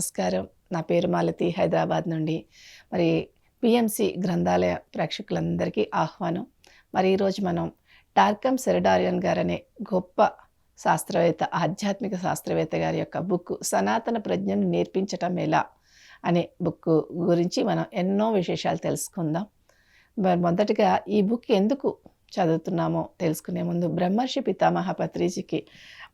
నమస్కారం. నా పేరు మాలతి హైదరాబాద్ నుండి. మరి పిఎంసి గ్రంథాలయ ప్రేక్షకులందరికీ ఆహ్వానం. మరి ఈరోజు మనం టార్కమ్ సెరడారియన్ గారు అనే గొప్ప శాస్త్రవేత్త ఆధ్యాత్మిక శాస్త్రవేత్త గారి యొక్క బుక్ సనాతన ప్రజ్ఞను నేర్పించటం ఎలా అనే బుక్ గురించి మనం ఎన్నో విశేషాలు తెలుసుకుందాం. మరి మొదటగా ఈ బుక్ ఎందుకు చదువుతున్నామో తెలుసుకునే ముందు బ్రహ్మర్షి పితామహ పత్రిజీకి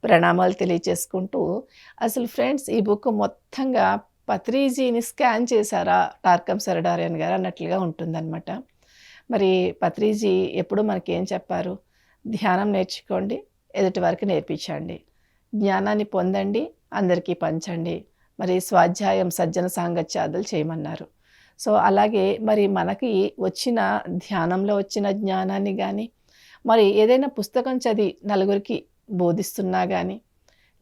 ప్రణామాలు తెలియచేసుకుంటూ అసలు ఫ్రెండ్స్ ఈ బుక్ మొత్తంగా పత్రీజీని స్కాన్ చేశారా? టార్కమ్ సరడారియన్ గారు అన్నట్లుగా ఉంటుందన్నమాట. మరి పత్రీజీ ఎప్పుడు మనకి ఏం చెప్పారు? ధ్యానం నేర్చుకోండి ఎదుటి వరకు నేర్పించండి. జ్ఞానాన్ని పొందండి అందరికీ పంచండి. మరి స్వాధ్యాయం సజ్జన సాంగత్యాదులు చేయమన్నారు. సో అలాగే మరి మనకి వచ్చిన ధ్యానంలో వచ్చిన జ్ఞానాన్ని కానీ మరి ఏదైనా పుస్తకం చదివి నలుగురికి బోధిస్తున్నా కానీ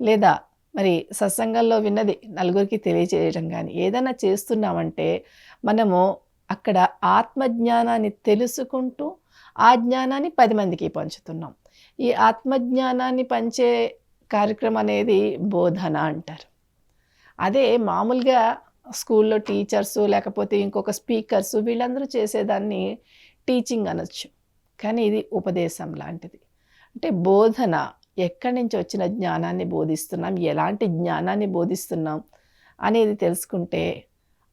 లేదా మరి సత్సంగంలో విన్నది నలుగురికి తెలియజేయడం కానీ ఏదైనా చేస్తున్నామంటే మనము అక్కడ ఆత్మజ్ఞానాన్ని తెలుసుకుంటూ ఆ జ్ఞానాన్ని పది మందికి పంచుతున్నాం. ఈ ఆత్మజ్ఞానాన్ని పంచే కార్యక్రమం అనేది బోధన అంటారు. అదే మామూలుగా స్కూల్లో టీచర్సు లేకపోతే ఇంకొక స్పీకర్స్ వీళ్ళందరూ చేసేదాన్ని టీచింగ్ అనొచ్చు. కానీ ఇది ఉపదేశం లాంటిది. అంటే బోధన ఎక్కడి నుంచి వచ్చిన జ్ఞానాన్ని బోధిస్తున్నాం? ఎలాంటి జ్ఞానాన్ని బోధిస్తున్నాం? అనేది తెలుసుకుంటే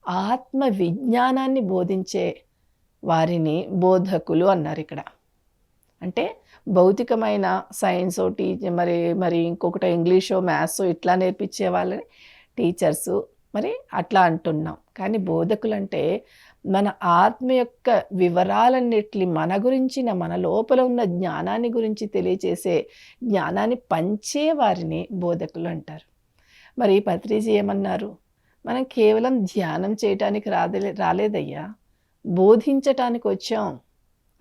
ఆత్మ విజ్ఞానాన్ని బోధించే వారిని బోధకులు అన్నారు ఇక్కడ. అంటే భౌతికమైన సైన్స్ టీచ మరి మరి ఇంకొకటి ఇంగ్లీషో మ్యాథ్స్ ఇట్లా నేర్పించే వాళ్ళని టీచర్సు మరి అట్లా అంటున్నాం. కానీ బోధకులు అంటే మన ఆత్మ యొక్క వివరాలన్నిటి మన గురించిన మన లోపల ఉన్న జ్ఞానాన్ని గురించి తెలియచేసే జ్ఞానాన్ని పంచే వారిని బోధకులు అంటారు. మరి పత్రిజీ ఏమన్నారు? మనం కేవలం ధ్యానం చేయటానికి రాదే రాలేదయ్యా. బోధించటానికి వచ్చాం.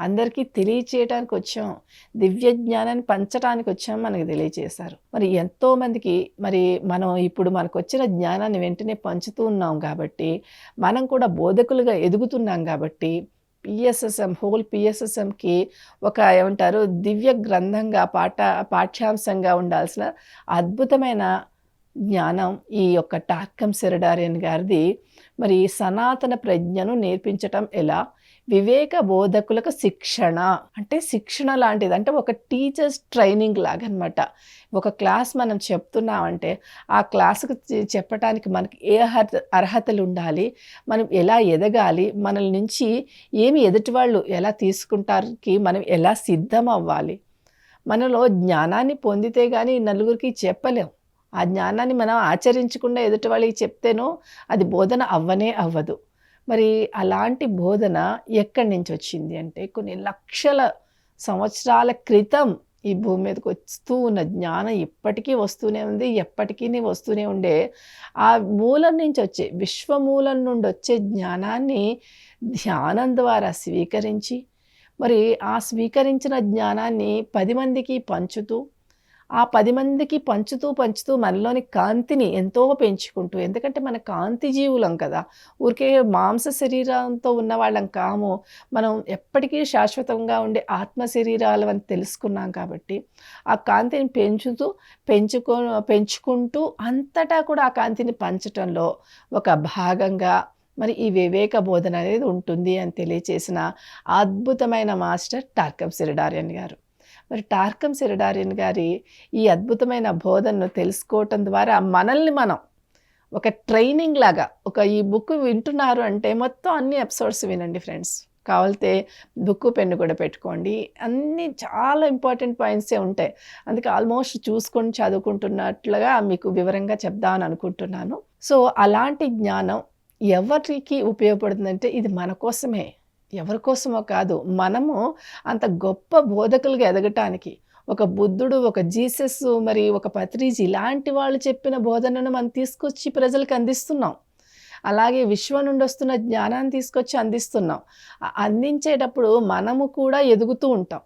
అందరికీ తెలియచేయడానికి వచ్చాం. దివ్య జ్ఞానాన్ని పంచడానికి వచ్చాం మనకు తెలియచేశారు. మరి ఎంతోమందికి మరి మనం ఇప్పుడు మనకు వచ్చిన జ్ఞానాన్ని వెంటనే పంచుతూ ఉన్నాం కాబట్టి మనం కూడా బోధకులుగా ఎదుగుతున్నాం కాబట్టి పిఎస్ఎస్ఎం హోల్ పిఎస్ఎస్ఎంకి ఒక ఏమంటారు దివ్య గ్రంథంగా పాఠ పాఠ్యాంశంగా ఉండాల్సిన అద్భుతమైన జ్ఞానం ఈ యొక్క టాక్కం సిరడారియన్ గారిది. మరి సనాతన ప్రజ్ఞను నేర్పించటం ఎలా? వివేక బోధకులకు శిక్షణ. అంటే శిక్షణ లాంటిది. అంటే ఒక టీచర్స్ ట్రైనింగ్ లాగా అనమాట ఒక క్లాస్ మనం చెప్తున్నామంటే ఆ క్లాసుకు చెప్పడానికి మనకి ఏ అర్హత అర్హతలు ఉండాలి మనం ఎలా ఎదగాలి? మనల నుంచి ఏమి ఎదుటి వాళ్ళు ఎలా తీసుకుంటారుకి మనం ఎలా సిద్ధం అవ్వాలి మనలో జ్ఞానాన్ని పొందితే కానీ నలుగురికి చెప్పలేం. ఆ జ్ఞానాన్ని మనం ఆచరించకుండా ఎదుటి వాళ్ళకి చెప్తేనో అది బోధన అవ్వనే అవ్వదు. మరి అలాంటి బోధన ఎక్కడి నుంచి వచ్చింది అంటే కొన్ని లక్షల సంవత్సరాల క్రితం ఈ భూమి మీదకి వస్తూ ఉన్న జ్ఞానం ఇప్పటికీ వస్తూనే ఉంది ఎప్పటికీ వస్తూనే ఉండే. ఆ మూలం నుంచి వచ్చే విశ్వమూలం నుండి వచ్చే జ్ఞానాన్ని ధ్యానం ద్వారా స్వీకరించి మరి ఆ స్వీకరించిన జ్ఞానాన్ని పది మందికి పంచుతూ ఆ పది మందికి పంచుతూ పంచుతూ మనలోని కాంతిని ఎంతో పెంచుకుంటూ ఎందుకంటే మన కాంతి జీవులం కదా. ఊరికే మాంస శరీరంతో ఉన్న వాళ్ళం కాము. మనం ఎప్పటికీ శాశ్వతంగా ఉండే ఆత్మ శరీరాలు అని తెలుసుకున్నాం కాబట్టి ఆ కాంతిని పెంచుతూ పెంచుకో పెంచుకుంటూ అంతటా కూడా ఆ కాంతిని పంచటంలో ఒక భాగంగా మరి ఈ వివేక బోధన అనేది ఉంటుంది అని తెలియచేసిన అద్భుతమైన మాస్టర్ టార్కబ్ సిరిడారియన్ గారు. మరి టార్కం సిరడారియన్ గారి ఈ అద్భుతమైన బోధనను తెలుసుకోవటం ద్వారా మనల్ని మనం ఒక ట్రైనింగ్ లాగా ఒక ఈ బుక్ వింటున్నారు అంటే మొత్తం అన్ని ఎపిసోడ్స్ వినండి ఫ్రెండ్స్. కావాలితే బుక్ పెన్ను కూడా పెట్టుకోండి. అన్నీ చాలా ఇంపార్టెంట్ పాయింట్సే ఉంటాయి. అందుకే ఆల్మోస్ట్ చూసుకొని చదువుకుంటున్నట్లుగా మీకు వివరంగా చెప్దామని అనుకుంటున్నాను. సో అలాంటి జ్ఞానం ఎవరికి ఉపయోగపడుతుందంటే ఇది మన కోసమే. ఎవరి కోసమో కాదు. మనము అంత గొప్ప బోధకులుగా ఎదగటానికి ఒక బుద్ధుడు ఒక జీసస్ మరి ఒక పత్రిజీ ఇలాంటి వాళ్ళు చెప్పిన బోధనను మనం తీసుకొచ్చి ప్రజలకు అందిస్తున్నాం. అలాగే విశ్వం నుండి వస్తున్న జ్ఞానాన్ని తీసుకొచ్చి అందిస్తున్నాం. అందించేటప్పుడు మనము కూడా ఎదుగుతూ ఉంటాం.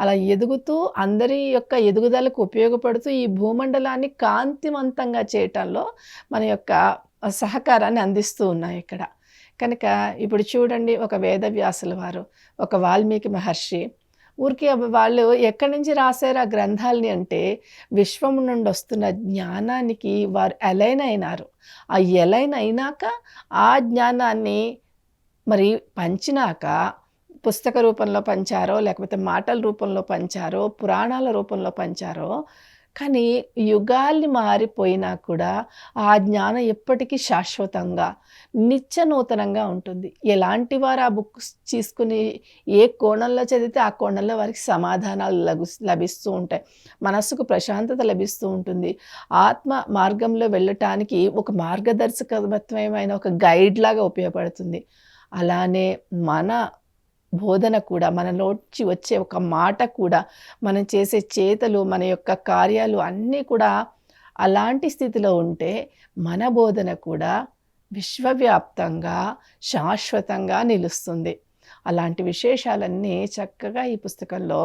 అలా ఎదుగుతూ అందరి యొక్క ఎదుగుదలకు ఉపయోగపడుతూ ఈ భూమండలాన్ని కాంతివంతంగా చేయటంలో మన యొక్క సహకారాన్ని అందిస్తూ ఉన్నాయి ఇక్కడ. కనుక ఇప్పుడు చూడండి ఒక వేదవ్యాసుల వారు ఒక వాల్మీకి మహర్షి. ఊరికే వాళ్ళు ఎక్కడి నుంచి రాశారు ఆ గ్రంథాలని అంటే విశ్వం నుండి వస్తున్న జ్ఞానానికి వారు ఎలైన్ అయినారు. ఆ ఎలైన్ అయినాక ఆ జ్ఞానాన్ని మరి పంచినాక పుస్తక రూపంలో పంచారో లేకపోతే మాటల రూపంలో పంచారో పురాణాల రూపంలో పంచారో కానీ యుగాల్ని మారిపోయినా కూడా ఆ జ్ఞానం ఎప్పటికీ శాశ్వతంగా నిత్య నూతనంగా ఉంటుంది. ఎలాంటి వారు ఆ బుక్స్ తీసుకుని ఏ కోణంలో చదివితే ఆ కోణంలో వారికి సమాధానాలు లగు లభిస్తూ ఉంటాయి. మనస్సుకు ప్రశాంతత లభిస్తూ ఉంటుంది. ఆత్మ మార్గంలో వెళ్ళటానికి ఒక మార్గదర్శకత్వమైన ఒక గైడ్ లాగా ఉపయోగపడుతుంది. అలానే మన బోధన కూడా మనలోంచి వచ్చే ఒక మాట కూడా మనం చేసే చేతలు మన యొక్క కార్యాలు అన్నీ కూడా అలాంటి స్థితిలో ఉంటే మన బోధన కూడా విశ్వవ్యాప్తంగా శాశ్వతంగా నిలుస్తుంది. అలాంటి విశేషాలన్నీ చక్కగా ఈ పుస్తకంలో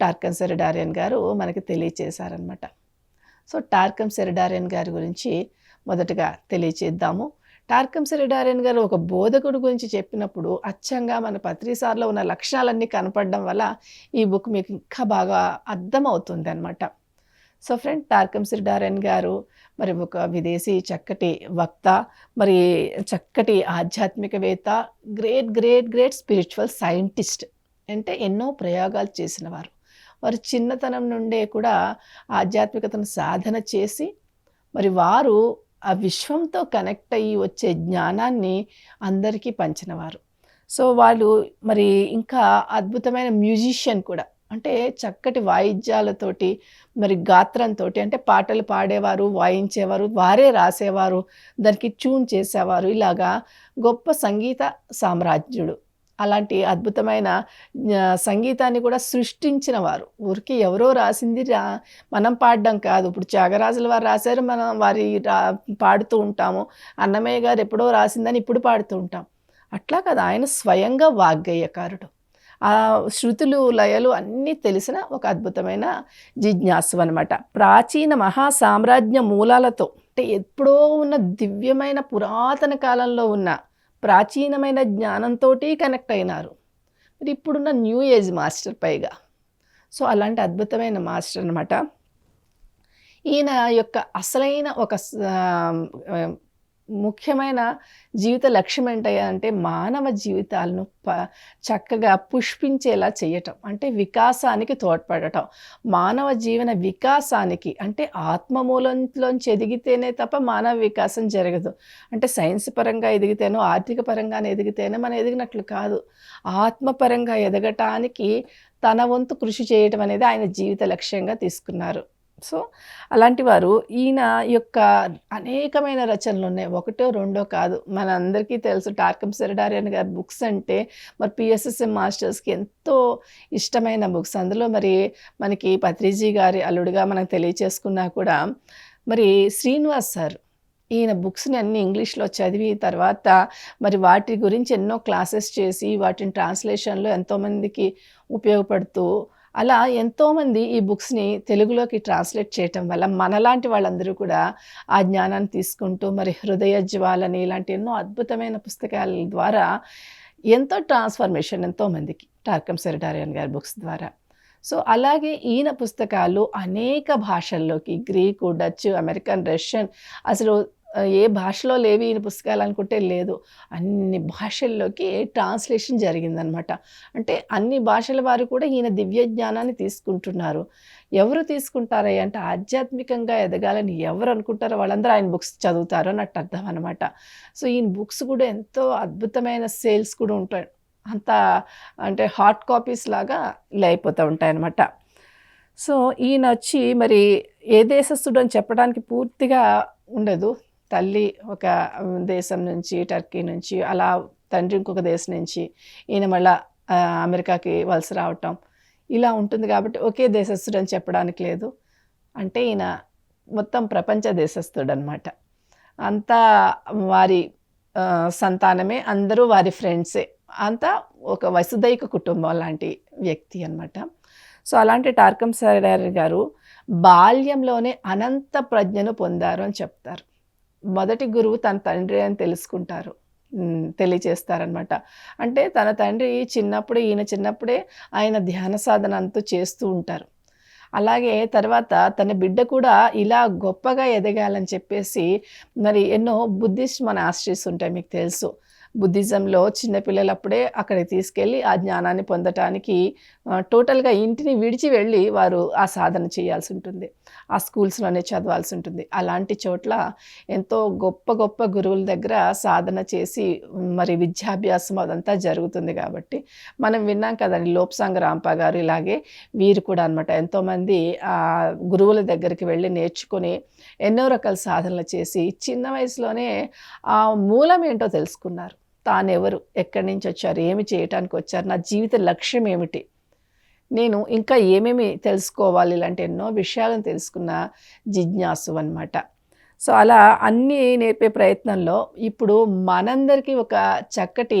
టార్కన్ సెరడారియన్ గారు మనకి తెలియచేశారనమాట సో టార్కం సెరడారియన్ గారి గురించి మొదటగా తెలియచేద్దాము. టార్కంసరిడారెన్ గారు ఒక బోధకుడు గురించి చెప్పినప్పుడు అచ్చంగా మన పత్రిసార్లో ఉన్న లక్షణాలన్నీ కనపడడం వల్ల ఈ బుక్ మీకు ఇంకా బాగా అర్థమవుతుంది అనమాట సో ఫ్రెండ్ టార్కంసిరిడారేన్ గారు మరి ఒక విదేశీ చక్కటి వక్త మరి చక్కటి ఆధ్యాత్మికవేత్త great great great spiritual scientist అంటే ఎన్నో ప్రయోగాలు చేసిన వారు వారు చిన్నతనం నుండే కూడా ఆధ్యాత్మికతను సాధన చేసి మరి వారు ఆ విశ్వంతో కనెక్ట్ అయ్యి వచ్చే జ్ఞానాన్ని అందరికీ పంచినవారు. సో వాళ్ళు మరి ఇంకా అద్భుతమైన మ్యూజిషియన్ కూడా. అంటే చక్కటి వాయిద్యాలతోటి మరి గాత్రంతో అంటే పాటలు పాడేవారు వాయించేవారు వారే రాసేవారు దానికి ట్యూన్ చేసేవారు ఇలాగా గొప్ప సంగీత సామ్రాజ్యుడు. అలాంటి అద్భుతమైన సంగీతాన్ని కూడా సృష్టించిన వారు. ఊరికి ఎవరో రాసింది రా మనం పాడడం కాదు. ఇప్పుడు త్యాగరాజుల వారు రాశారు మనం వారి రా పాడుతూ ఉంటాము. అన్నమయ్య గారు ఎప్పుడో రాసిందని ఇప్పుడు పాడుతూ ఉంటాం. అట్లా కదా ఆయన స్వయంగా వాగ్గేయకారుడు. ఆ శృతులు లయలు అన్నీ తెలిసిన ఒక అద్భుతమైన జిజ్ఞాసు అనమాట ప్రాచీన మహా సామ్రాజ్య మూలాలతో అంటే ఎప్పుడో ఉన్న దివ్యమైన పురాతన కాలంలో ఉన్న ప్రాచీనమైన జ్ఞానంతో కనెక్ట్ అయినారు. మరి ఇప్పుడున్న న్యూ ఏజ్ మాస్టర్ పైగా. సో అలాంటి అద్భుతమైన మాస్టర్ అనమాట ఈయన యొక్క అసలైన ఒక ముఖ్యమైన జీవిత లక్ష్యం ఏంటంటే మానవ జీవితాలను ప చక్కగా పుష్పించేలా చేయటం. అంటే వికాసానికి తోడ్పడటం. మానవ జీవన వికాసానికి అంటే ఆత్మమూలంలోంచి ఎదిగితేనే తప్ప మానవ వికాసం జరగదు. అంటే సైన్స్ పరంగా ఎదిగితేనో ఆర్థిక పరంగానే ఎదిగితేనే మనం ఎదిగినట్లు కాదు. ఆత్మపరంగా ఎదగటానికి తన వంతు కృషి చేయటం అనేది ఆయన జీవిత లక్ష్యంగా తీసుకున్నారు. సో అలాంటి వారు ఈయన యొక్క అనేకమైన రచనలు ఉన్నాయి. ఒకటో రెండో కాదు. మన అందరికీ తెలుసు టార్కం సెరడారియన్ గారి బుక్స్ అంటే మరి పిఎస్ఎస్ఎం మాస్టర్స్కి ఎంతో ఇష్టమైన బుక్స్. అందులో మరి మనకి పత్రిజీ గారి అల్లుడిగా మనం తెలియచేసుకున్నా కూడా మరి శ్రీనివాస్ సార్ ఈయన బుక్స్ని అన్ని ఇంగ్లీష్లో చదివి తర్వాత మరి వాటి గురించి ఎన్నో క్లాసెస్ చేసి వాటిని ట్రాన్స్లేషన్లో ఎంతోమందికి ఉపయోగపడుతూ అలా ఎంతోమంది ఈ బుక్స్ని తెలుగులోకి ట్రాన్స్లేట్ చేయటం వల్ల మనలాంటి వాళ్ళందరూ కూడా ఆ జ్ఞానాన్ని తీసుకుంటూ మరి హృదయ జ్వాలని ఇలాంటి ఎన్నో అద్భుతమైన పుస్తకాల ద్వారా ఎంతో ట్రాన్స్ఫర్మేషన్ ఎంతోమందికి టార్కం సెరిటారియన్ గారి బుక్స్ ద్వారా. సో అలాగే ఈయన పుస్తకాలు అనేక భాషల్లోకి గ్రీకు డచ్ అమెరికన్ రష్యన్ అసలు ఏ భాషలో లేవి ఈయన పుస్తకాలు అనుకుంటే లేదు. అన్ని భాషల్లోకి ట్రాన్స్లేషన్ జరిగిందనమాట. అంటే అన్ని భాషల వారు కూడా ఈయన దివ్య జ్ఞానాన్ని తీసుకుంటున్నారు. ఎవరు తీసుకుంటారా అంటే ఆధ్యాత్మికంగా ఎదగాలని ఎవరు అనుకుంటారో వాళ్ళందరూ ఆయన బుక్స్ చదువుతారు అన్నట్టు అర్థం అనమాట సో ఈయన బుక్స్ కూడా ఎంతో అద్భుతమైన సేల్స్ కూడా ఉంటాయి. అంత అంటే హాట్ కాపీస్ లాగా లేకపోతూ ఉంటాయన్నమాట సో ఈయన వచ్చి మరి ఏ దేశస్తుడు అని చెప్పడానికి పూర్తిగా ఉండదు. తల్లి ఒక దేశం నుంచి టర్కీ నుంచి అలా తండ్రి ఇంకొక దేశం నుంచి ఈయన మళ్ళా అమెరికాకి వలస రావటం. ఇలా ఉంటుంది కాబట్టి ఒకే దేశస్థుడు అని చెప్పడానికి లేదు. అంటే ఈయన మొత్తం ప్రపంచ దేశస్థుడు అనమాట అంతా వారి సంతానమే అందరూ వారి ఫ్రెండ్సే. అంతా ఒక వసుదైక కుటుంబం లాంటి వ్యక్తి అనమాట సో అలాంటి టార్కం సరైర్ గారు బాల్యంలోనే అనంత ప్రజ్ఞను పొందారు అని చెప్తారు. మొదటి గురువు తన తండ్రి అని తెలుసుకుంటారు తెలియచేస్తారనమాట. అంటే తన తండ్రి చిన్నప్పుడే ఈయన చిన్నప్పుడే ఆయన ధ్యాన సాధన అంతా చేస్తూ ఉంటారు. అలాగే తర్వాత తన బిడ్డ కూడా ఇలా గొప్పగా ఎదగాలని చెప్పేసి మరి ఎన్నో బుద్ధిస్ట్ మన ఉంటాయి మీకు తెలుసు. బుద్ధిజంలో చిన్నపిల్లలప్పుడే అక్కడికి తీసుకెళ్ళి ఆ జ్ఞానాన్ని పొందటానికి టోటల్‌గా ఇంటిని విడిచి వెళ్ళి వారు ఆ సాధన చేయాల్సి ఉంటుంది. ఆ స్కూల్స్‌లోనే చదవాల్సి ఉంటుంది. అలాంటి చోట్ల ఎంతో గొప్ప గొప్ప గురువుల దగ్గర సాధన చేసి మరి విద్యాభ్యాసం అదంతా జరుగుతుంది కాబట్టి మనం విన్నాం కదండి లోప్సాంగ్ రాంప గారు ఇలాగే వీరు కూడా అనమాట ఎంతోమంది ఆ గురువుల దగ్గరికి వెళ్ళి నేర్చుకొని ఎన్నో రకాల సాధనలు చేసి చిన్న వయసులోనే ఆ మూలం ఏంటో తెలుసుకున్నారు. తానెవరు? ఎక్కడి నుంచి వచ్చారు? ఏమి చేయటానికి వచ్చారు? నా జీవిత లక్ష్యం ఏమిటి? నేను ఇంకా ఏమేమి తెలుసుకోవాలి? ఇలాంటి ఎన్నో విషయాలను తెలుసుకున్న జిజ్ఞాసు అనమాట. సో, అలా అన్నీ నేర్పే ప్రయత్నంలో ఇప్పుడు మనందరికీ ఒక చక్కటి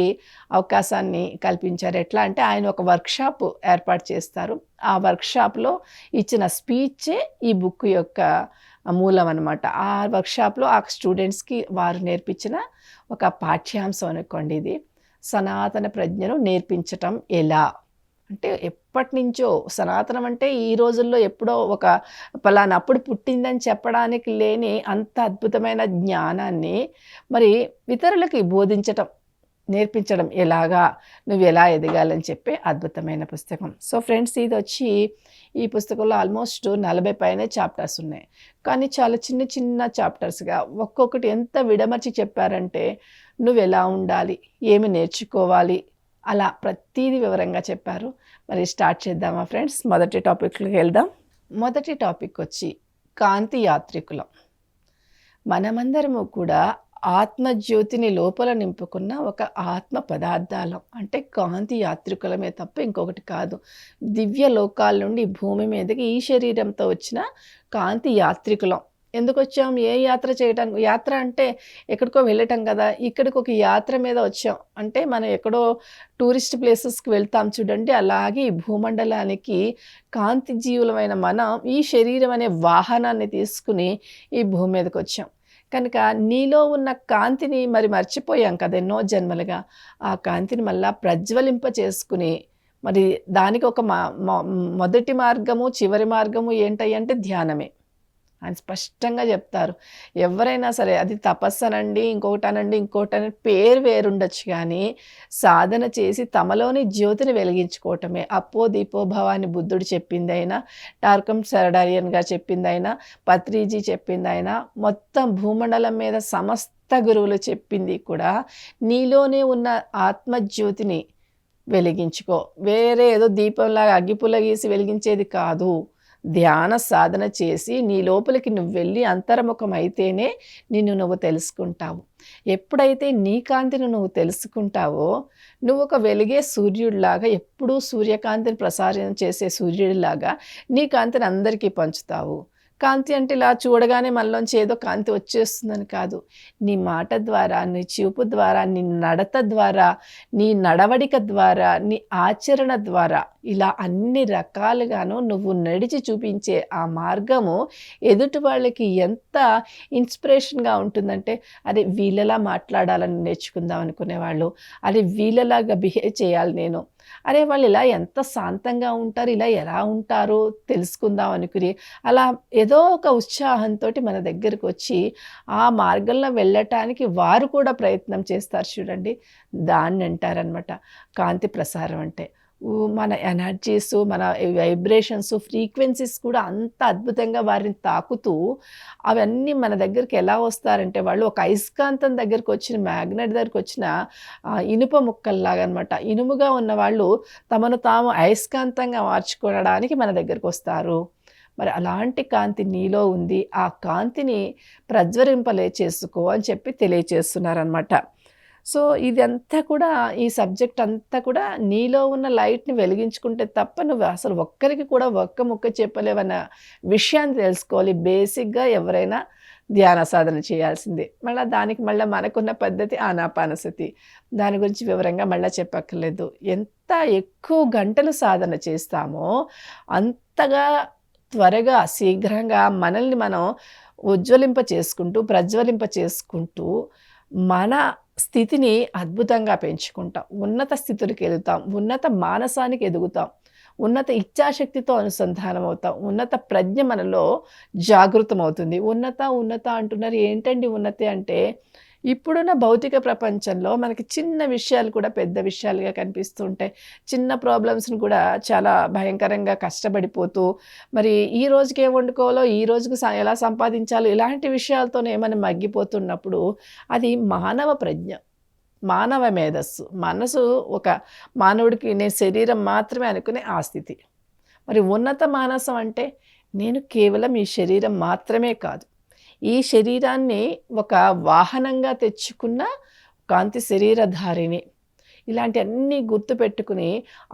అవకాశాన్ని కల్పించారు. ఎట్లా అంటే ఆయన ఒక వర్క్‌షాప్ ఏర్పాటు చేస్తారు. ఆ వర్క్‌షాప్‌లో ఇచ్చిన స్పీచే ఈ బుక్ యొక్క మూలం అనమాట. ఆ వర్క్‌షాప్‌లో ఆ స్టూడెంట్స్‌కి వారు నేర్పించిన ఒక పాఠ్యాంశం అనుకోండి ఇది. సనాతన ప్రజ్ఞను నేర్పించటం ఎలా? అంటే ఎప్పటినుంచో సనాతనం అంటే ఈ రోజుల్లో ఎప్పుడో ఒక పలానప్పుడు పుట్టిందని చెప్పడానికి లేని అంత అద్భుతమైన జ్ఞానాన్ని మరి ఇతరులకి బోధించటం, నేర్పించడం ఎలాగా? నువ్వు ఎలా ఎదగాలని చెప్పే అద్భుతమైన పుస్తకం. సో, ఫ్రెండ్స్ ఇది వచ్చి ఈ పుస్తకంలో ఆల్మోస్ట్ నలభై పైన చాప్టర్స్ ఉన్నాయి. కానీ చాలా చిన్న చిన్న చాప్టర్స్‌గా ఒక్కొక్కటి ఎంత విడమర్చి చెప్పారంటే నువ్వు ఎలా ఉండాలి? ఏమి నేర్చుకోవాలి? అలా ప్రతీది వివరంగా చెప్పారు. మరి స్టార్ట్ చేద్దామా ఫ్రెండ్స్? మొదటి టాపిక్‌లోకి వెళ్దాం. మొదటి టాపిక్ వచ్చి కాంతి యాత్రికులం. మనమందరము కూడా ఆత్మజ్యోతిని లోపల నింపుకున్న ఒక ఆత్మ పదార్థాలం. అంటే కాంతి యాత్రికులమే తప్ప ఇంకొకటి కాదు. దివ్య లోకాల నుండి భూమి మీదకి ఈ శరీరంతో వచ్చిన కాంతి యాత్రికులం. ఎందుకొచ్చాం? ఏ యాత్ర చేయడానికి యాత్ర అంటే ఎక్కడికో వెళ్ళటం కదా! ఇక్కడికి ఒక యాత్ర మీద వచ్చాం. అంటే మనం ఎక్కడో టూరిస్ట్ ప్లేసెస్‌కి వెళ్తాం చూడండి. అలాగే ఈ భూమండలానికి కాంతి జీవులమైన మనం ఈ శరీరం అనే వాహనాన్ని తీసుకుని ఈ భూమి మీదకి వచ్చాం కనుక నీలో ఉన్న కాంతిని మరి మర్చిపోయాం కదా! ఎన్నో జన్మలుగా. ఆ కాంతిని మళ్ళా ప్రజ్వలింప చేసుకుని మరి దానికి ఒక మా మొ మొదటి మార్గము, చివరి మార్గము ఏంటయ్యంటే ధ్యానమే. అని స్పష్టంగా చెప్తారు. ఎవరైనా సరే అది తపస్సనండి, ఇంకొకటనండి, ఇంకోటని పేరు వేరుండొచ్చు కానీ సాధన చేసి తమలోని జ్యోతిని వెలిగించుకోవటమే. అప్పో దీపో బుద్ధుడు చెప్పిందైనా, టార్కం సెరడారియన్ గారు చెప్పిందైనా, పత్రిజీ చెప్పిందైనా, మొత్తం భూమండలం మీద సమస్త గురువులు చెప్పింది కూడా నీలోనే ఉన్న ఆత్మజ్యోతిని వెలిగించుకో. వేరే ఏదో దీపంలాగా అగ్గిపుల్ల గీసి వెలిగించేది కాదు. ధ్యాన సాధన చేసి నీ లోపలికి నువ్వు వెళ్ళి అంతర్ముఖమైతేనే నిన్ను నువ్వు తెలుసుకుంటావు. ఎప్పుడైతే నీ కాంతిని నువ్వు తెలుసుకుంటావో నువ్వు ఒక వెలిగే సూర్యుడిలాగా ఎప్పుడూ సూర్యకాంతిని ప్రసారం చేసే సూర్యుడిలాగా నీ కాంతిని అందరికీ పంచుతావు. కాంతి అంటే ఇలా చూడగానే మనలోంచి ఏదో కాంతి వచ్చేస్తుందని కాదు. నీ మాట ద్వారా, నీ చూపు ద్వారా, నీ నడత ద్వారా, నీ నడవడిక ద్వారా, నీ ఆచరణ ద్వారా ఇలా అన్ని రకాలుగాను నువ్వు నడిచి చూపించే ఆ మార్గము ఎదుటి వాళ్ళకి ఎంత ఇన్స్పిరేషన్‌గా ఉంటుందంటే అరే! వీళ్ళలా మాట్లాడాలని నేర్చుకుందాం అనుకునేవాళ్ళు. అరే! వీళ్ళలాగా బిహేవ్ చేయాలి నేను. అరే! వాళ్ళు ఇలా ఎంత శాంతంగా ఉంటారు. ఇలా ఎలా ఉంటారో తెలుసుకుందాం అనుకుని అలా ఏదో ఒక ఉత్సాహంతో మన దగ్గరకు వచ్చి ఆ మార్గంలో వెళ్ళటానికి వారు కూడా ప్రయత్నం చేస్తారు చూడండి. దాన్ని అంటారనమాట కాంతి ప్రసారం అంటే. మన ఎనర్జీస్, మన వైబ్రేషన్స్, ఫ్రీక్వెన్సీస్ కూడా అంత అద్భుతంగా వారిని తాకుతూ అవన్నీ మన దగ్గరికి ఎలా వస్తారంటే వాళ్ళు ఒక అయస్కాంతం దగ్గరకొచ్చిన మ్యాగ్నెట్ దగ్గరకొచ్చిన వచ్చిన ఇనుప ముక్కల్లాగా అనమాట. ఇనుముగా ఉన్న వాళ్ళు తమను తాము అయస్కాంతంగా మార్చుకోవడానికి మన దగ్గరకొస్తారు. మరి అలాంటి కాంతి నీలో ఉంది. ఆ కాంతిని ప్రజ్వరింపలే చేసుకో అని చెప్పి తెలియచేస్తున్నారనమాట. సో, ఇదంతా కూడా ఈ సబ్జెక్ట్ అంతా కూడా నీలో ఉన్న లైట్‌ని వెలిగించుకుంటే తప్ప నువ్వు అసలు ఒక్కరికి కూడా ఒక్క ముక్క చెప్పలేవన్న విషయాన్ని తెలుసుకోవాలి. బేసిక్‌గా ఎవరైనా ధ్యాన సాధన చేయాల్సిందే. మళ్ళీ దానికి మళ్ళీ మనకున్న పద్ధతి ఆనాపానసతి. దాని గురించి వివరంగా మళ్ళీ చెప్పక్కర్లేదు. ఎంత ఎక్కువ గంటలు సాధన చేస్తామో అంతగా త్వరగా, శీఘ్రంగా మనల్ని మనం ఉజ్వలింప చేసుకుంటూ, ప్రజ్వలింప చేసుకుంటూ మన స్థితిని అద్భుతంగా పెంచుకుంటాం. ఉన్నత స్థితులకు ఎదుగుతాం. ఉన్నత మానసానికి ఎదుగుతాం. ఉన్నత ఇచ్ఛాశక్తితో అనుసంధానం అవుతాం ఉన్నత ప్రజ్ఞ మనలో జాగృతం అవుతుంది ఉన్నత ఉన్నత అంటున్నారు. ఏంటండి ఉన్నతి అంటే ఇప్పుడున్న భౌతిక ప్రపంచంలో మనకి చిన్న విషయాలు కూడా పెద్ద విషయాలుగా కనిపిస్తుంటాయి. చిన్న ప్రాబ్లమ్స్ని కూడా చాలా భయంకరంగా కష్టపడిపోతూ మరి ఈ రోజుకి ఏం వండుకోవాలో ఈ రోజుకు ఎలా సంపాదించాలో ఇలాంటి విషయాలతోనే మనం మగ్గిపోతున్నప్పుడు అది మానవ ప్రజ్ఞ మానవ మేధస్సు. మనసు ఒక మానవుడికి నేను శరీరం మాత్రమే అనుకునే ఆ స్థితి. మరి ఉన్నత మానసం అంటే నేను కేవలం ఈ శరీరం మాత్రమే కాదు. ఈ శరీరాన్ని ఒక వాహనంగా తెచ్చుకున్న కాంతి శరీరధారిని ఇలాంటి అన్నీ గుర్తుపెట్టుకుని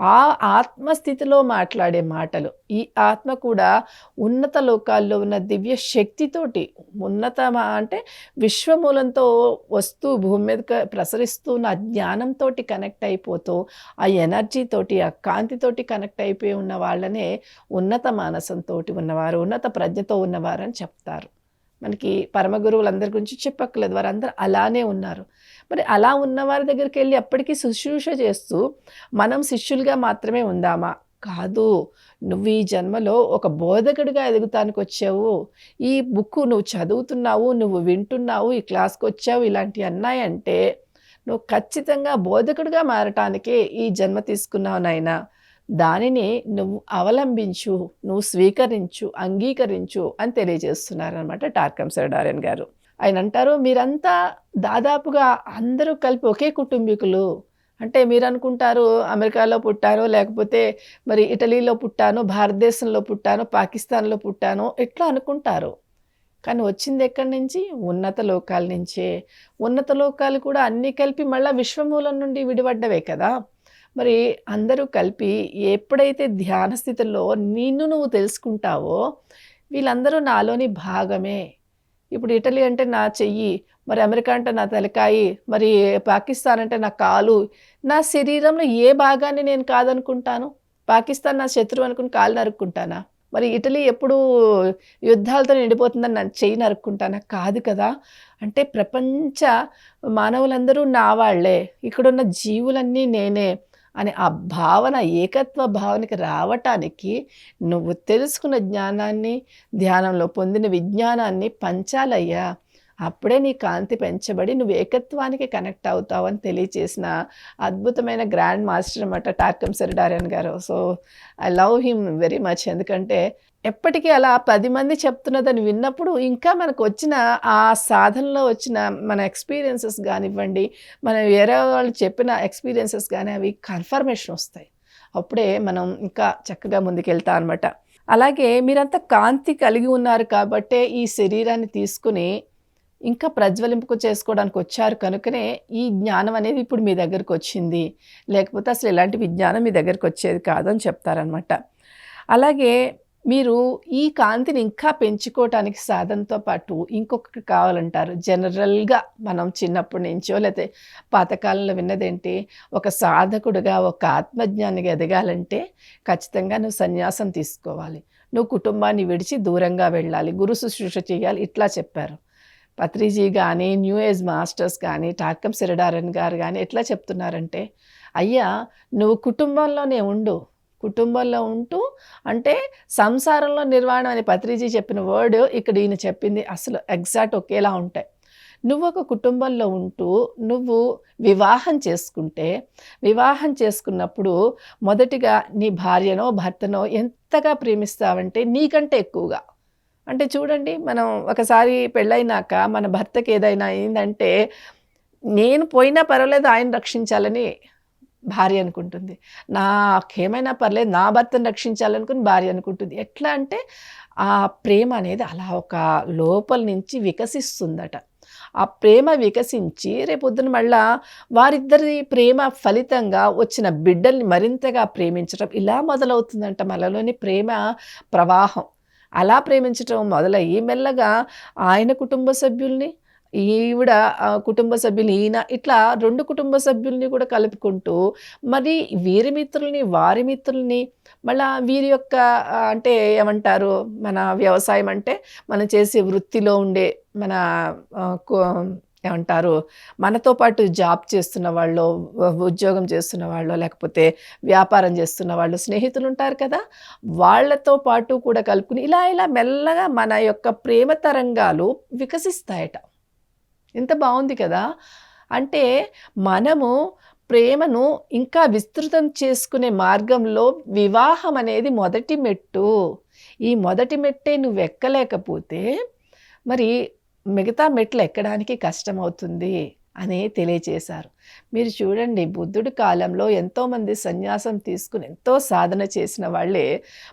ఆ ఆత్మస్థితిలో మాట్లాడే మాటలు ఈ ఆత్మ కూడా ఉన్నత లోకాల్లో ఉన్న దివ్య శక్తితోటి ఉన్నత అంటే విశ్వమూలంతో వస్తూ భూమి మీద ప్రసరిస్తున్న ఆ జ్ఞానంతో కనెక్ట్ అయిపోతూ ఆ ఎనర్జీతోటి ఆ కాంతితోటి కనెక్ట్ అయిపోయి ఉన్న వాళ్ళనే ఉన్నత మానసంతో ఉన్నవారు ఉన్నత ప్రజ్ఞతో ఉన్నవారు అని చెప్తారు. మనకి పరమ గురువులందరి గురించి చెప్పక్కలేదు వారందరూ అలానే ఉన్నారు. మరి అలా ఉన్నవారి దగ్గరికి వెళ్ళి అప్పటికీ శుశ్రూష చేస్తూ మనం శిష్యులుగా మాత్రమే ఉందామా? కాదు. నువ్వు ఈ జన్మలో ఒక బోధకుడిగా ఎదుగుతానికి వచ్చావు. ఈ బుక్ నువ్వు చదువుతున్నావు నువ్వు వింటున్నావు ఈ క్లాస్కి వచ్చావు ఇలాంటివి అన్నాయంటే నువ్వు ఖచ్చితంగా బోధకుడిగా మారటానికే ఈ జన్మ తీసుకున్నావు నాయనా. దానిని నువ్వు అవలంబించు నువ్వు స్వీకరించు అంగీకరించు అని తెలియజేస్తున్నారనమాట టార్కమ్ సరడారన్ గారు. ఆయన అంటారు మీరంతా దాదాపుగా అందరూ కలిపి ఒకే కుటుంబీకులు. అంటే మీరు అనుకుంటారు అమెరికాలో పుట్టాను లేకపోతే మరి ఇటలీలో పుట్టాను భారతదేశంలో పుట్టాను పాకిస్తాన్లో పుట్టాను ఇట్లా అనుకుంటారు. కానీ వచ్చింది ఎక్కడి నుంచి? ఉన్నత లోకాల నుంచే. ఉన్నత లోకాలు కూడా అన్నీ కలిపి మళ్ళీ విశ్వమూలం నుండి విడిపడ్డవే కదా. మరి అందరూ కలిపి ఎప్పుడైతే ధ్యాన స్థితిలో నిన్ను నువ్వు తెలుసుకుంటావో వీళ్ళందరూ నాలోని భాగమే. ఇప్పుడు ఇటలీ అంటే నా చెయ్యి మరి అమెరికా అంటే నా తలకాయి మరి పాకిస్తాన్ అంటే నా కాలు నా శరీరంలో ఏ భాగాన్ని నేను కాదనుకుంటాను? పాకిస్తాన్ నా శత్రువు అనుకుని కాలు నరుక్కుంటానా? మరి ఇటలీ ఎప్పుడు యుద్ధాలతో నిండిపోతుందని నా చెయ్యి నరుక్కుంటానా? కాదు కదా. అంటే ప్రపంచ మానవులందరూ నా వాళ్ళే. ఇక్కడున్న జీవులన్నీ నేనే. అనే ఆ భావన ఏకత్వ భావనకి రావటానికి నువ్వు తెలుసుకున్న జ్ఞానాన్ని ధ్యానంలో పొందిన విజ్ఞానాన్ని పంచాలయ్యా. అప్పుడే నీ కాంతి పెంచబడి నువ్వు ఏకత్వానికి కనెక్ట్ అవుతావు అని తెలియచేసిన అద్భుతమైన గ్రాండ్ మాస్టర్ అన్నమాట టార్కం సరిడారన్ గారు. So I love him very much. ఎందుకంటే ఎప్పటికీ అలా పది మంది చెప్తున్నదని విన్నప్పుడు ఇంకా మనకు వచ్చిన ఆ సాధనలో వచ్చిన మన ఎక్స్పీరియన్సెస్ కానివ్వండి మన వేరే వాళ్ళు చెప్పిన ఎక్స్పీరియన్సెస్ కానీ అవి కన్ఫర్మేషన్ వస్తాయి. అప్పుడే మనం ఇంకా చక్కగా ముందుకెళ్తాం అనమాట అలాగే మీరంతా కాంతి కలిగి ఉన్నారు కాబట్టే ఈ శరీరాన్ని తీసుకుని ఇంకా ప్రజ్వలింపు చేసుకోవడానికి వచ్చారు కనుకనే ఈ జ్ఞానం అనేది ఇప్పుడు మీ దగ్గరకు వచ్చింది. లేకపోతే అసలు ఇలాంటి విజ్ఞానం మీ దగ్గరకు వచ్చేది కాదని చెప్తారనమాట అలాగే మీరు ఈ కాంతిని ఇంకా పెంచుకోవటానికి సాధనతో పాటు ఇంకొకటి కావాలంటారు. జనరల్గా మనం చిన్నప్పటి నుంచో లేకపోతే పాతకాలంలో విన్నదేంటి? ఒక సాధకుడుగా ఒక ఆత్మజ్ఞానిగా ఎదగాలంటే ఖచ్చితంగా నువ్వు సన్యాసం తీసుకోవాలి. నువ్వు కుటుంబాన్ని విడిచి దూరంగా వెళ్ళాలి. గురు శుశ్రూష చేయాలి. ఇట్లా చెప్పారు. పత్రిజీ కానీ న్యూ ఏజ్ మాస్టర్స్ కానీ టాకం సిరడారన్ గారు కానీ ఎట్లా చెప్తున్నారంటే అయ్యా నువ్వు కుటుంబంలోనే ఉండు. కుటుంబంలో ఉంటూ అంటే సంసారంలో నిర్వాణం అని పత్రిజీ చెప్పిన వర్డ్ ఇక్కడ ఈయన చెప్పింది అసలు ఎగ్జాక్ట్ ఒకేలా ఉంటాయి. నువ్వు ఒక కుటుంబంలో ఉంటూ నువ్వు వివాహం చేసుకుంటే వివాహం చేసుకున్నప్పుడు మొదటిగా నీ భార్యనో భర్తనో ఎంతగా ప్రేమిస్తావంటే నీకంటే ఎక్కువగా. అంటే చూడండి మనం ఒకసారి పెళ్ళైనాక మన భర్తకి ఏదైనా అయిందంటే నేను పోయినా పర్వాలేదు ఆయన రక్షించాలని భార్య అనుకుంటుంది. నాకేమైనా పర్లేదు నా భర్తను రక్షించాలనుకుని భార్య అనుకుంటుంది. ఎట్లా అంటే ఆ ప్రేమ అనేది అలా ఒక లోపల నుంచి వికసిస్తుందట. ఆ ప్రేమ వికసించి రేపొద్దున మళ్ళా వారిద్దరి ప్రేమ ఫలితంగా వచ్చిన బిడ్డల్ని మరింతగా ప్రేమించడం ఇలా మొదలవుతుందంట మనలోని ప్రేమ ప్రవాహం. అలా ప్రేమించడం మొదలయ్యి మెల్లగా ఆయన కుటుంబ సభ్యుల్ని ఈవిడ కుటుంబ సభ్యులు ఈయన ఇట్లా రెండు కుటుంబ సభ్యుల్ని కూడా కలుపుకుంటూ మరి వీరి మిత్రుల్ని వారి మిత్రుల్ని మళ్ళా వీరి యొక్క అంటే ఏమంటారు మన వ్యవసాయం అంటే మనం చేసే వృత్తిలో ఉండే మన కో- ఏమంటారు మనతో పాటు జాబ్ చేస్తున్న వాళ్ళు ఉద్యోగం చేస్తున్న వాళ్ళు లేకపోతే వ్యాపారం చేస్తున్న వాళ్ళు స్నేహితులు ఉంటారు కదా వాళ్ళతో పాటు కూడా కలుపుకుని ఇలా ఇలా మెల్లగా మన యొక్క ప్రేమ తరంగాలు వికసిస్తాయట. ఎంత బాగుంది కదా? అంటే మనము ప్రేమను ఇంకా విస్తృతం చేసుకునే మార్గంలో వివాహం అనేది మొదటి మెట్టు. ఈ మొదటి మెట్టే నువ్వు ఎక్కలేకపోతే మరి మిగతా మెట్లు ఎక్కడానికి కష్టమవుతుంది. అని తెలియచేశారు. మీరు చూడండి బుద్ధుడి కాలంలో ఎంతోమంది సన్యాసం తీసుకుని ఎంతో సాధన చేసిన వాళ్ళే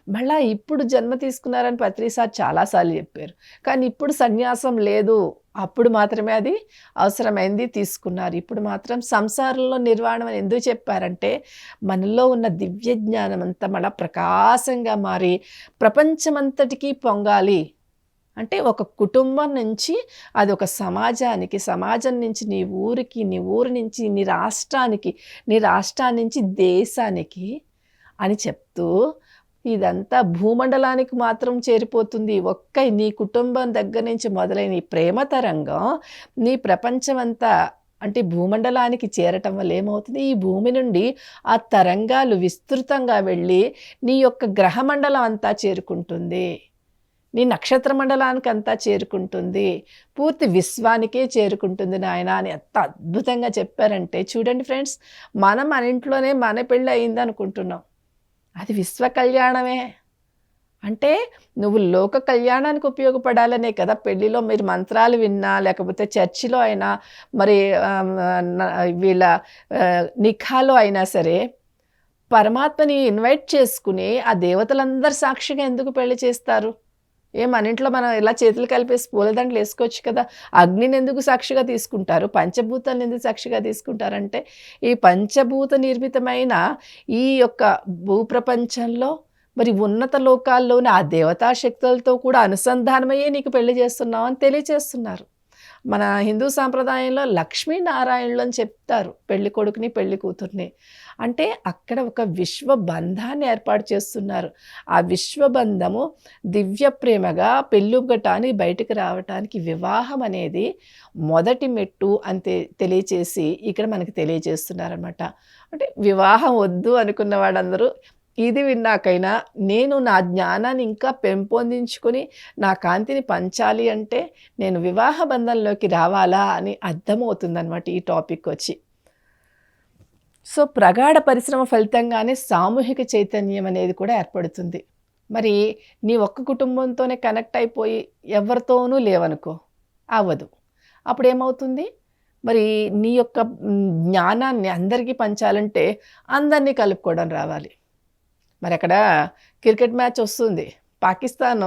మళ్ళా ఇప్పుడు జన్మ తీసుకున్నారని పత్రిసార్ చాలాసార్లు చెప్పారు. కానీ ఇప్పుడు సన్యాసం లేదు. అప్పుడు మాత్రమే అది అవసరమైంది తీసుకున్నారు. ఇప్పుడు మాత్రం సంసారంలో నిర్వాణం అని ఎందుకు చెప్పారంటే మనలో ఉన్న దివ్య జ్ఞానం అంతా మళ్ళా ప్రకాశంగా మారి ప్రపంచమంతటికీ పొంగాలి. అంటే ఒక కుటుంబం నుంచి అది ఒక సమాజానికి సమాజం నుంచి నీ ఊరికి నీ ఊరి నుంచి నీ రాష్ట్రానికి నీ రాష్ట్రాన్ని నుంచి దేశానికి అని చెప్తూ ఇదంతా భూమండలానికి మాత్రం చేరిపోతుంది. ఒక్క నీ కుటుంబం దగ్గర నుంచి మొదలైన ఈ ప్రేమ తరంగం నీ ప్రపంచమంతా అంటే భూమండలానికి చేరటం వల్ల ఏమవుతుంది? ఈ భూమి నుండి ఆ తరంగాలు విస్తృతంగా వెళ్ళి నీ యొక్క గ్రహమండలం అంతా చేరుకుంటుంది. నీ నక్షత్ర మండలానికి అంతా చేరుకుంటుంది. పూర్తి విశ్వానికే చేరుకుంటుంది నాయన అని ఎంత అద్భుతంగా చెప్పారంటే చూడండి ఫ్రెండ్స్ మనం మన ఇంట్లోనే మన పెళ్ళి అయింది అనుకుంటున్నాం. అది విశ్వ కళ్యాణమే. అంటే నువ్వు లోక కళ్యాణానికి ఉపయోగపడాలనే కదా పెళ్ళిలో మీరు మంత్రాలు విన్నా లేకపోతే చర్చిలో అయినా మరి వీళ్ళ నిఖాలో అయినా సరే పరమాత్మని ఇన్వైట్ చేసుకుని ఆ దేవతలందరు సాక్షిగా ఎందుకు పెళ్ళి చేస్తారు? ఏ మన ఇంట్లో మనం ఇలా చేతులు కలిపేసి పూలదండలు వేసుకోవచ్చు కదా. అగ్నిని ఎందుకు సాక్షిగా తీసుకుంటారు? పంచభూతాన్ని ఎందుకు సాక్షిగా తీసుకుంటారంటే ఈ పంచభూత నిర్మితమైన ఈ యొక్క భూప్రపంచంలో మరి ఉన్నత లోకాల్లోని ఆ దేవతా శక్తులతో కూడా అనుసంధానమయ్యే నీకు పెళ్ళి చేస్తున్నావు అని తెలియజేస్తున్నారు మన హిందూ సాంప్రదాయంలో లక్ష్మీనారాయణులు అని చెప్తారు పెళ్ళి కొడుకుని పెళ్ళి కూతుర్ని. అంటే అక్కడ ఒక విశ్వ బంధాన్ని ఏర్పాటు చేస్తున్నారు. ఆ విశ్వబంధము దివ్య ప్రేమగా పెళ్ళుగటానికి బయటకు రావటానికి వివాహం అనేది మొదటి మెట్టు అని తె- తెలియచేసి ఇక్కడ మనకి తెలియజేస్తున్నారనమాట అంటే వివాహం వద్దు అనుకున్న వాళ్ళందరూ ఇది విన్నాకైనా నేను నా జ్ఞానాన్ని ఇంకా పెంపొందించుకొని నా కాంతిని పంచాలి అంటే నేను వివాహ బంధంలోకి రావాలా అని అర్థమవుతుందన్నమాట ఈ టాపిక్ వచ్చి. సో ప్రగాఢ పరిశ్రమ ఫలితంగానే సామూహిక చైతన్యం అనేది కూడా ఏర్పడుతుంది. మరి నీ ఒక్క కుటుంబంతోనే కనెక్ట్ అయిపోయి ఎవరితోనూ లేవనుకో అవ్వదు. అప్పుడు ఏమవుతుంది మరి నీ యొక్క జ్ఞానాన్ని అందరికీ పంచాలంటే అందరినీ కలుపుకోవడం రావాలి. మరి అక్కడ క్రికెట్ మ్యాచ్ వస్తుంది. పాకిస్తాన్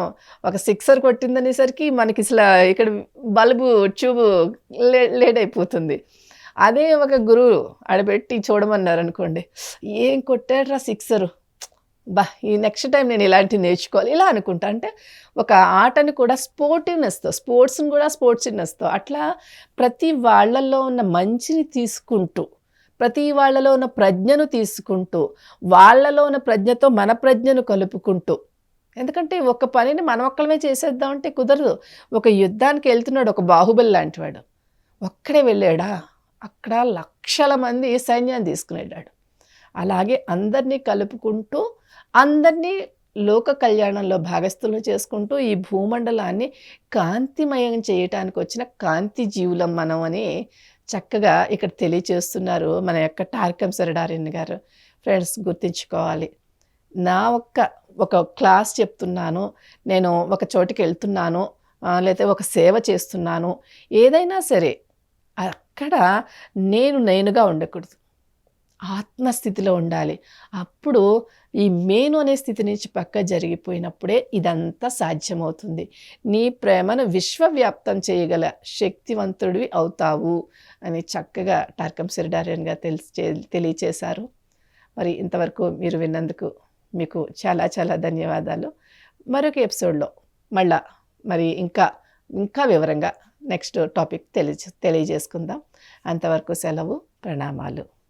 ఒక సిక్సర్ కొట్టిందనేసరికి మనకి అసలు ఇక్కడ బల్బు ట్యూబ్ లే లేట్ అయిపోతుంది. అదే ఒక గురువు ఆడబెట్టి చూడమన్నారు అనుకోండి ఏం కొట్టాడ్రా సిక్సరు? బా ఈ నెక్స్ట్ టైం నేను ఇలాంటివి నేర్చుకోవాలి. ఇలా అనుకుంటా. అంటే ఒక ఆటని కూడా స్పోర్టివ్నెస్తో స్పోర్ట్స్ని కూడా స్పోర్ట్స్నెస్తో అట్లా ప్రతి వాళ్ళల్లో ఉన్న మంచిని తీసుకుంటూ ప్రతి వాళ్ళలో ఉన్న ప్రజ్ఞను తీసుకుంటూ వాళ్ళలో ఉన్న ప్రజ్ఞతో మన ప్రజ్ఞను కలుపుకుంటూ ఎందుకంటే ఒక పనిని మనం ఒక్కలమే చేసేద్దామంటే కుదరదు. ఒక యుద్ధానికి వెళ్తున్నాడు ఒక బాహుబలి లాంటివాడు ఒక్కడే వెళ్ళాడా? అక్కడ లక్షల మంది సైన్యాన్ని తీసుకుని వెళ్ళాడు అలాగే అందరినీ కలుపుకుంటూ అందరినీ లోక కళ్యాణంలో భాగస్థులు చేసుకుంటూ ఈ భూమండలాన్ని కాంతిమయం చేయటానికి వచ్చిన కాంతి జీవులం మనం అని చక్కగా ఇక్కడ తెలియచేస్తున్నారు మన యొక్క టార్కం సరడారిన్ గారు. ఫ్రెండ్స్ గుర్తించుకోవాలి. నా ఒక్క ఒక క్లాస్ చెప్తున్నాను నేను ఒక చోటికి వెళ్తున్నాను లేకపోతే ఒక సేవ చేస్తున్నాను ఏదైనా సరే అక్కడ నేను నేనుగా ఉండకూడదు. ఆత్మస్థితిలో ఉండాలి. అప్పుడు ఈ మేను అనే స్థితి నుంచి పక్క జరిగిపోయినప్పుడే ఇదంతా సాధ్యమవుతుంది. నీ ప్రేమను విశ్వవ్యాప్తం చేయగల శక్తివంతుడివి అవుతావు అని చక్కగా టార్కం సిరిడారియన్గా తెలిసి తెలియచేశారు. మరి ఇంతవరకు మీరు విన్నందుకు మీకు చాలా చాలా ధన్యవాదాలు. మరొక ఎపిసోడ్లో మళ్ళా మరి ఇంకా ఇంకా వివరంగా నెక్స్ట్ టాపిక్ తెలియ తెలియజేసుకుందాం. అంతవరకు సెలవు ప్రణామాలు.